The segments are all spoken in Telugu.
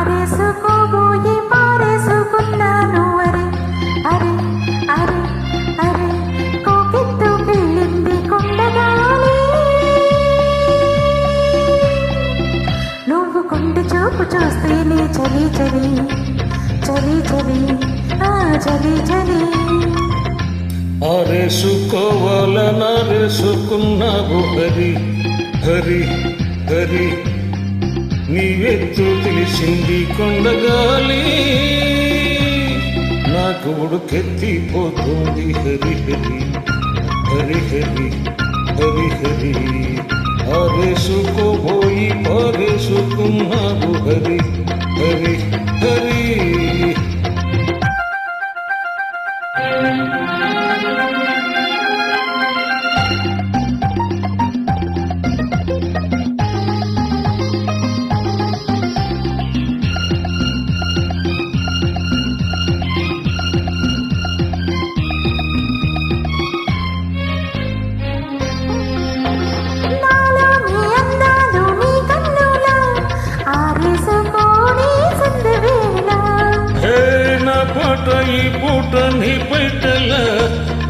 ఆరేసుకోబోయి పారేసుకున్నాను అరే అరే అరే అరే కోకెత్తు వెళ్ళింది కొండగాలి. నువ్వు కొండ చూపు చూస్తే నీ చలి చలి చలి చలి ఆ చలి చలి. ఆరేసుకోవాలనారేసుకున్నావు హరి హరి హరి నీవెత్తు తెలిసింది కొండగాలి నాకు ఉడుకెత్తిపోతుంది హరి హరి హరి హరి హరి హరి. ఆరేసుకోబోయి పారేసుకున్నావు హరి హరి హరి. పాటై పూట నీ పెట్టల.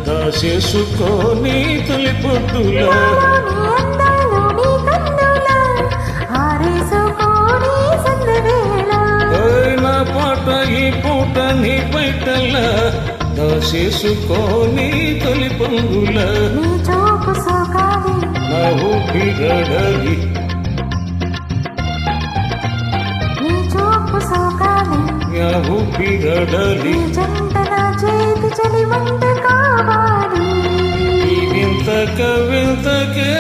దాసేసుకో నీ తొలి పొద్దులా. పాట ఈ పూట నీ బయటల దాసేసుకో నీ తొలి పొంగుల. నా ఊపిరడలి చలి మంట కావాలి. వింతక వింతకే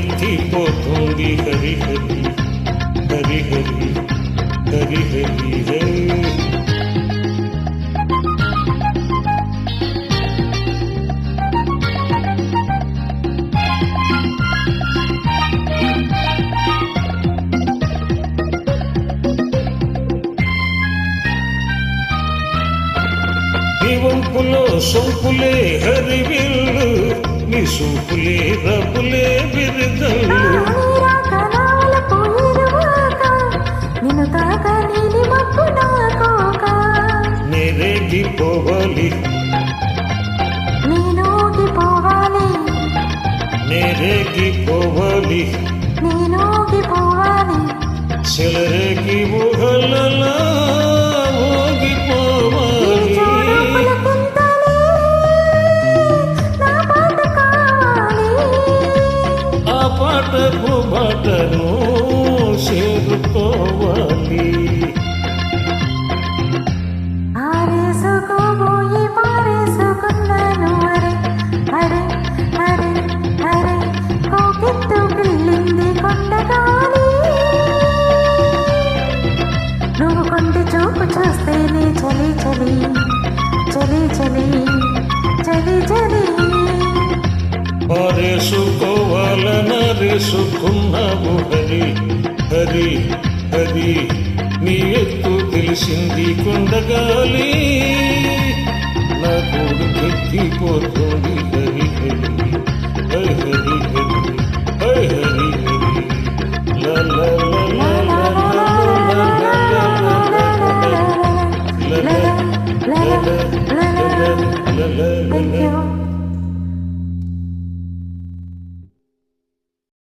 कीर्ति को दूंगी हरी हरी हरी हरी हरी हरी है సొంపులే హరివిల్లు నీ సూపులే రపులే দীপবলি নীলু দীপবলি মেরে দীপবলি নীলু দীপবলি ছেলেরে কি বুঝল कुछ रास्ते ने चली चली चली चली चली चली మరేసుకోవాలన రేసుకున్నావు హరి హరి హరి. నీ ఎత్తు తెలిసింది కొండగాలి. నా కొడుకు ఎత్తిపోతుంది Hari. Hari Hari Hari. la la la la la la